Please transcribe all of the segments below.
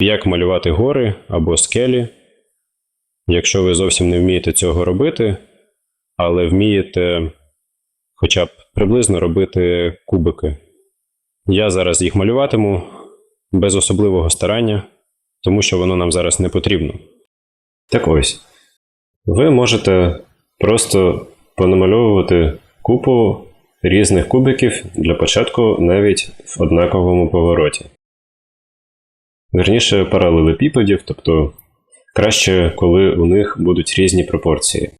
як малювати гори або скелі. Якщо ви зовсім не вмієте цього робити, але вмієте хоча б приблизно робити кубики. Я зараз їх малюватиму без особливого старання, тому що воно нам зараз не потрібно. Так ось, ви можете просто понамальовувати купу різних кубиків для початку навіть в однаковому повороті. Верніше паралелепіпедів, тобто краще, коли у них будуть різні пропорції.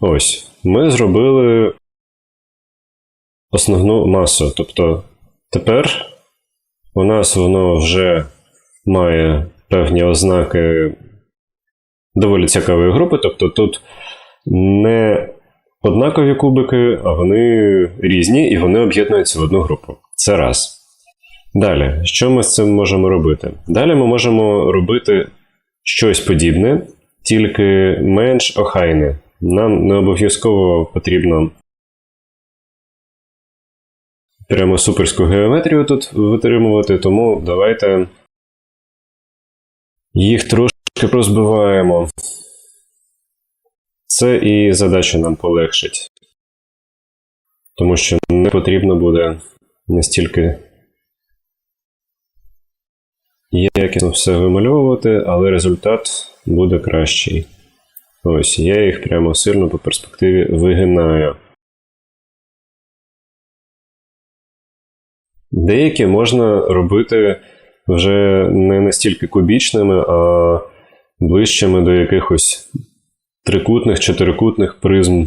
Ось, ми зробили основну масу. Тобто тепер у нас воно вже має певні ознаки доволі цікавої групи. Тобто тут не однакові кубики, а вони різні і вони об'єднуються в одну групу. Це раз. Далі, що ми з цим можемо робити? Далі ми можемо робити щось подібне, тільки менш охайне. Нам не обов'язково потрібно прямо суперську геометрію тут витримувати, тому давайте їх трошки розбиваємо. Це і задачу нам полегшить. Тому що не потрібно буде настільки якісно все вимальовувати, але результат буде кращий. Ось, я їх прямо сильно по перспективі вигинаю. Деякі можна робити вже не настільки кубічними, а ближчими до якихось трикутних, чотирикутних призм.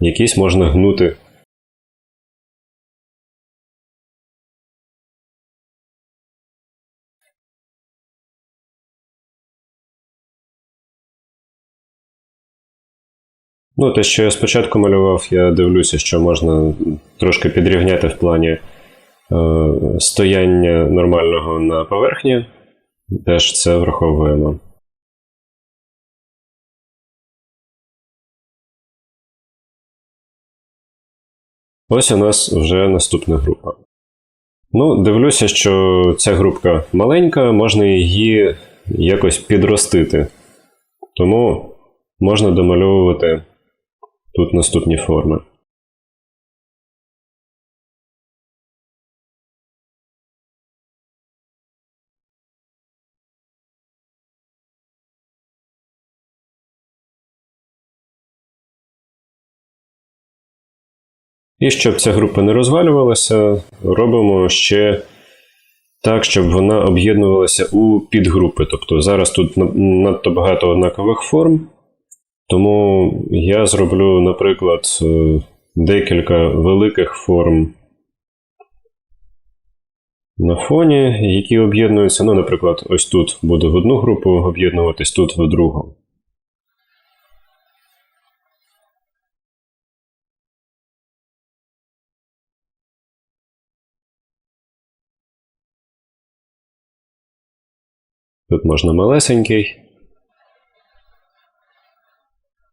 Якісь можна гнути. Ну, те, що я спочатку малював, я дивлюся, що можна трошки підрівняти в плані е, стояння нормального на поверхні. Теж це враховуємо. Ось у нас вже наступна група. Ну, дивлюся, що ця групка маленька, можна її якось підростити. Тому можна домальовувати тут наступні форми. І щоб ця група не розвалювалася, робимо ще так, щоб вона об'єднувалася у підгрупи. Тобто зараз тут надто багато однакових форм. Тому я зроблю, наприклад, е, декілька великих форм на фоні, які об'єднуються. Ну, наприклад, ось тут буде в одну групу об'єднуватись, тут в другу. Тут можна малесенький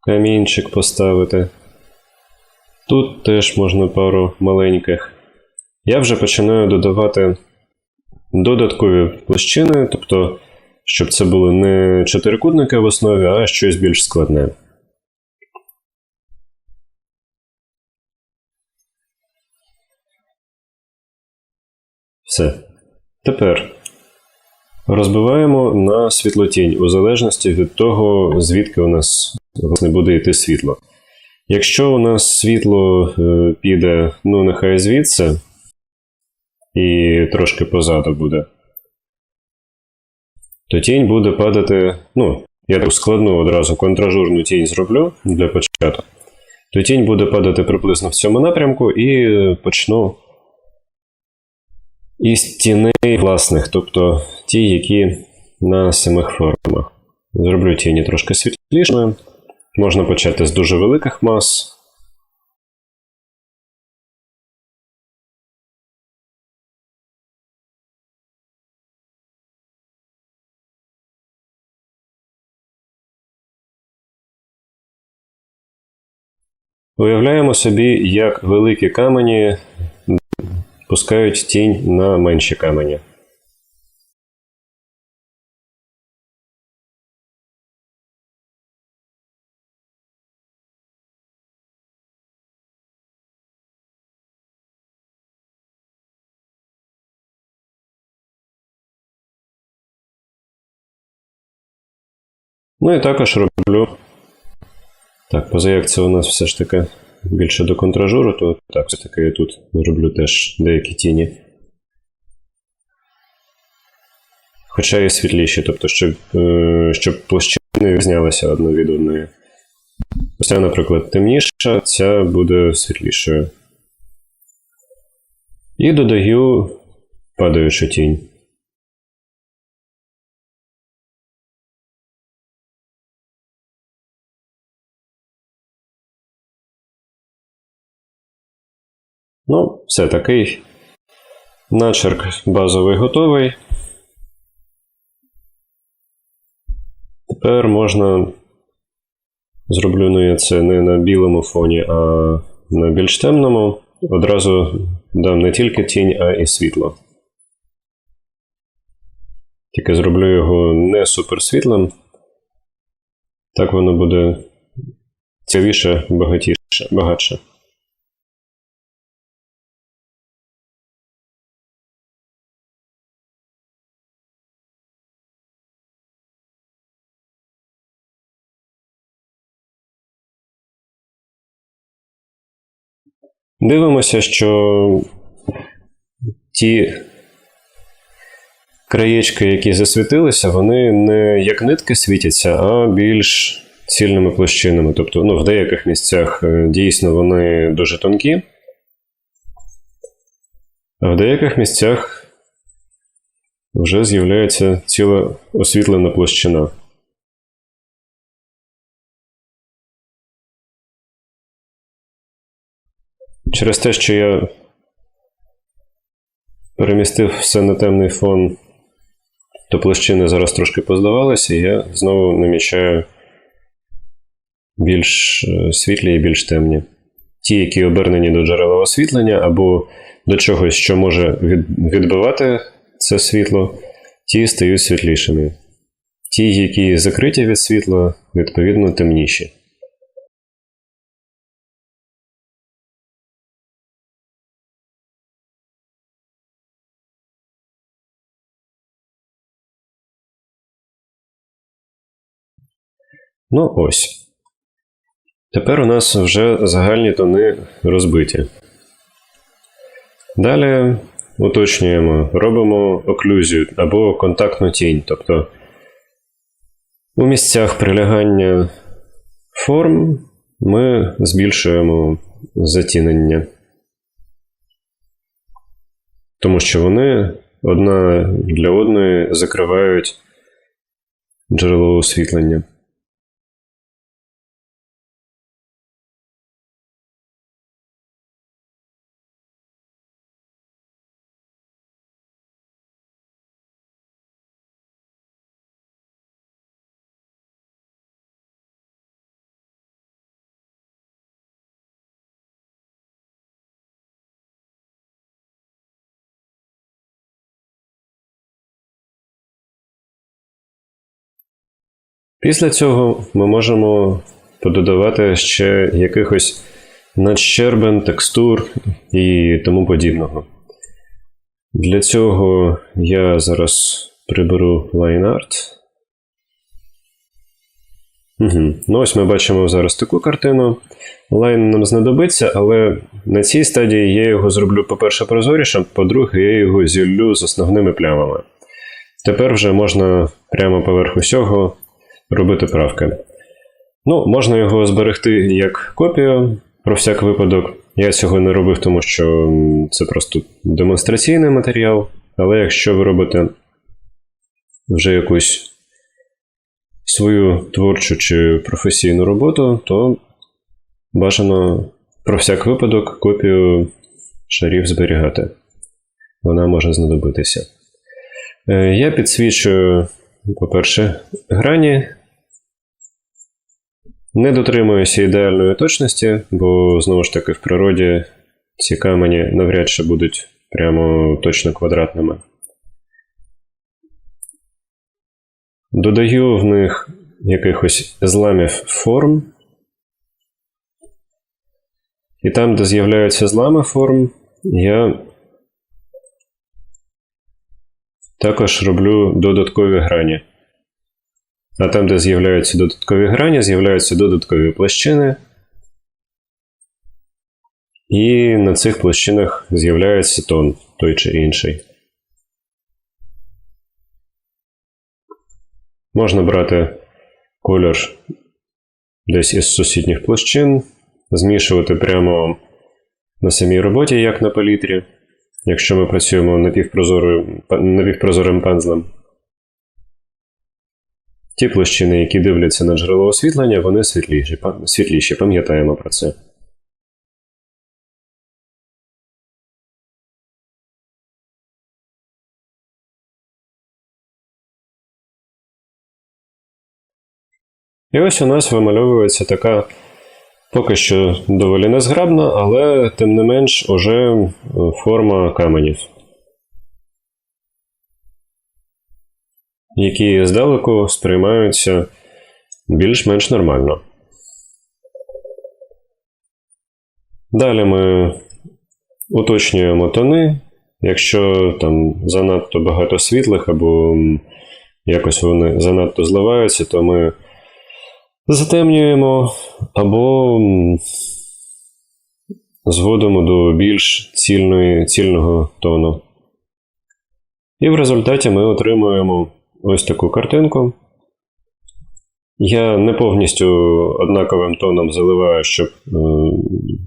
камінчик поставити. Тут теж можна пару маленьких. Я вже починаю додавати додаткові площини, тобто, щоб це були не чотирикутники в основі, а щось більш складне. Все. Тепер розбиваємо на світлотінь у залежності від того, звідки у нас власне, буде йти світло. Якщо у нас світло е, піде, ну, нехай звідси, і трошки позаду буде, то тінь буде падати. Ну, я так складну одразу контражурну тінь зроблю для початку. То тінь буде падати приблизно в цьому напрямку і почну із тіней власних, тобто ті, які на самих формах. Зроблю тіні трошки світлішими. Можна почати з дуже великих мас. Уявляємо собі, як великі камені пускають тінь на менші камені. Ну і також роблю. Так, поза як це у нас все ж таки більше до контражуру, то так, все-таки я тут роблю теж деякі тіні. Хоча і світліші, тобто, щоб, е, щоб площини знялися одна від одної. Ось ця, наприклад, темніша, ця буде світлішою. І додаю падаючу тінь. Ну, все такий начерк базовий готовий. Тепер можна зроблю ну, я це не на білому фоні, а на більш темному. Одразу дам не тільки тінь, а і світло. Тільки зроблю його не суперсвітлим. Так воно буде цікавіше, багатіше, багатше. Дивимося, що ті краєчки, які засвітилися, вони не як нитки світяться, а більш цільними площинами. Тобто, ну, в деяких місцях е, дійсно вони дуже тонкі, а в деяких місцях вже з'являється ціла освітлена площина. Через те, що я перемістив все на темний фон, то площини зараз трошки поздавалися, і я знову намічаю більш е, світлі і більш темні. Ті, які обернені до джерела освітлення, або до чогось, що може відбивати це світло, ті стають світлішими. Ті, які закриті від світла, відповідно темніші. Ну ось. Тепер у нас вже загальні тони розбиті. Далі уточнюємо, робимо оклюзію або контактну тінь. Тобто у місцях прилягання форм ми збільшуємо затінення. Тому що вони одна для одної закривають джерело освітлення. Після цього ми можемо пододавати ще якихось надщербин, текстур і тому подібного. Для цього я зараз приберу Line Art. Угу. Ну, ось ми бачимо зараз таку картину. Лайн нам знадобиться, але на цій стадії я його зроблю, по-перше, прозорішим, по-друге, я його зіллю з основними плямами. Тепер вже можна прямо поверх усього робити правки. Ну, можна його зберегти як копію про всяк випадок. Я цього не робив, тому що це просто демонстраційний матеріал. Але якщо ви робите вже якусь свою творчу чи професійну роботу, то бажано про всяк випадок копію шарів зберігати. Вона може знадобитися. Е, я підсвічую, по-перше, грані Не дотримуюся ідеальної точності, бо знову ж таки в природі ці камені навряд чи будуть прямо точно квадратними. Додаю в них якихось зламів форм. І там, де з'являються злами форм, я також роблю додаткові грані. А там, де з'являються додаткові грані, з'являються додаткові площини. І на цих площинах з'являється тон той чи інший. Можна брати кольор десь із сусідніх площин, змішувати прямо на самій роботі, як на палітрі, якщо ми працюємо напівпрозорим пензлем. Ті площини, які дивляться на джерело освітлення, вони світліші, світліші. Пам'ятаємо про це. І ось у нас вимальовується така поки що доволі незграбна, але тим не менш уже форма каменів, які здалеку сприймаються більш-менш нормально. Далі ми уточнюємо тони. Якщо там занадто багато світлих або якось вони занадто зливаються, то ми затемнюємо або зводимо до більш цільної, цільного тону. І в результаті ми отримуємо ось таку картинку. Я не повністю однаковим тоном заливаю, щоб е,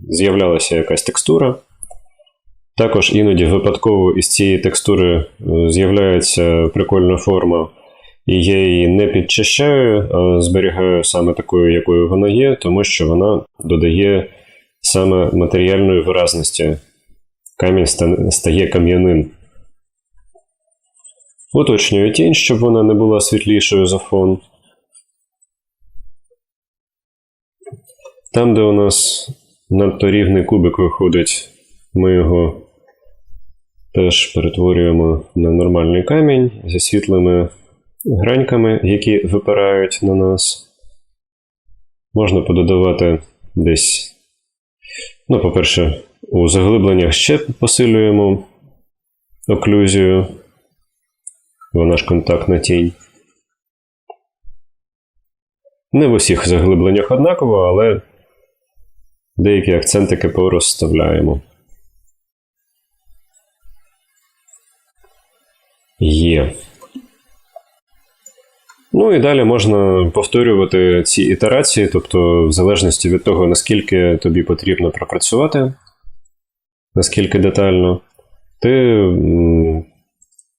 з'являлася якась текстура. Також іноді випадково із цієї текстури е, з'являється прикольна форма і я її не підчищаю, а зберігаю саме такою, якою вона є, тому що вона додає саме матеріальної виразності. Камінь стає кам'яним. Уточнюю тінь, щоб вона не була світлішою за фон. Там, де у нас надто рівний кубик виходить, ми його теж перетворюємо на нормальний камінь зі світлими граньками, які випирають на нас. Можна пододавати десь, ну, по-перше, у заглибленнях ще посилюємо оклюзію, вона ж контактна тінь. Не в усіх заглибленнях однаково, але деякі акцентики порозставляємо. Є. Ну і далі можна повторювати ці ітерації, тобто, в залежності від того, наскільки тобі потрібно пропрацювати, наскільки детально, ти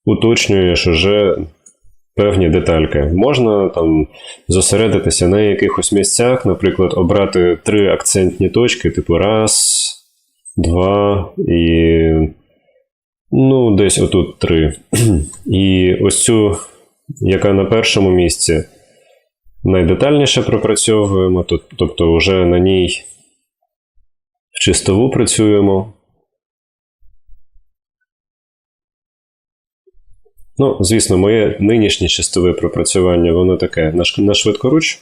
уточнюєш уже певні детальки. Можна там зосередитися на якихось місцях, наприклад, обрати три акцентні точки, типу раз, два і. Ну, десь отут три. І ось цю яка на першому місці найдетальніше пропрацьовуємо, тобто вже на ній в чистову працюємо. Ну, звісно, моє нинішнє чистове пропрацювання, воно таке на швидкоруч,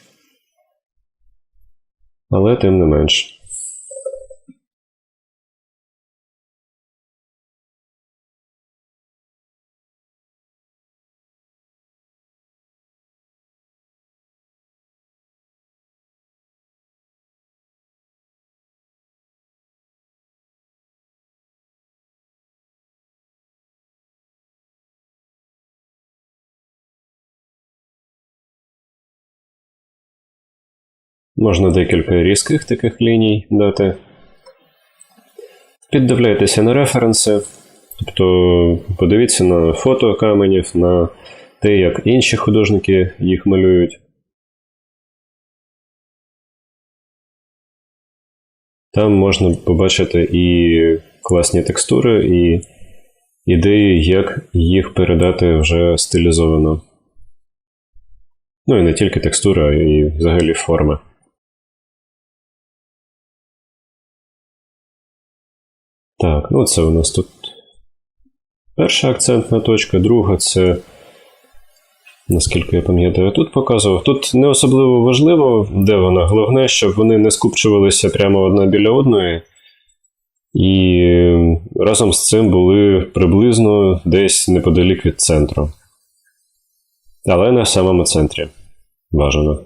але тим не менш. Можна декілька різких таких ліній дати. Піддивляйтеся на референси, тобто подивіться на фото каменів, на те, як інші художники їх малюють. Там можна побачити і класні текстури, і ідеї, як їх передати вже стилізовано. Ну і не тільки текстура, і взагалі форми. Так, ну це у нас тут перша акцентна точка, друга це, наскільки я пам'ятаю, тут показував. Тут не особливо важливо, де вона. Головне, щоб вони не скупчувалися прямо одна біля одної. І разом з цим були приблизно десь неподалік від центру. Але в самому центрі. Бажано.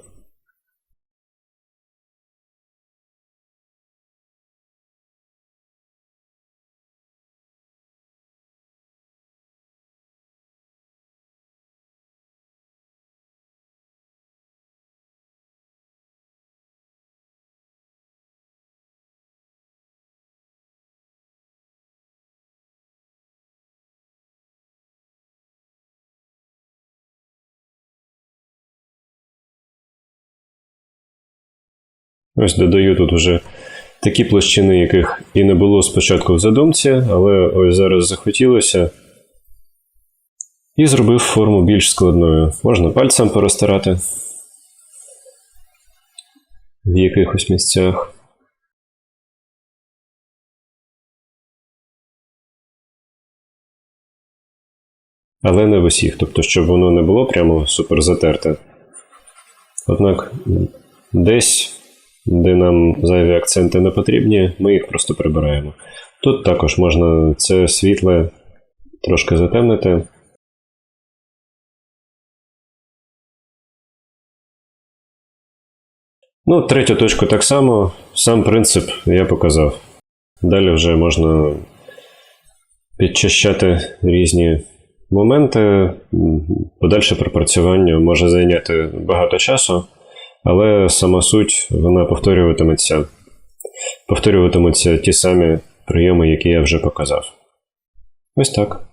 Ось додаю тут вже такі площини, яких і не було спочатку в задумці, але ось зараз захотілося. І зробив форму більш складною. Можна пальцем порозтирати в якихось місцях. Але не в усіх, тобто, щоб воно не було прямо супер затерте. Однак десь, де нам зайві акценти не потрібні, ми їх просто прибираємо. Тут також можна це світле трошки затемнити. Ну, третю точку так само, сам принцип я показав. Далі вже можна підчищати різні моменти. Подальше пропрацювання може зайняти багато часу, але сама суть вона повторюватиметься. Повторюватимуться ті самі прийоми, які я вже показав. Ось так.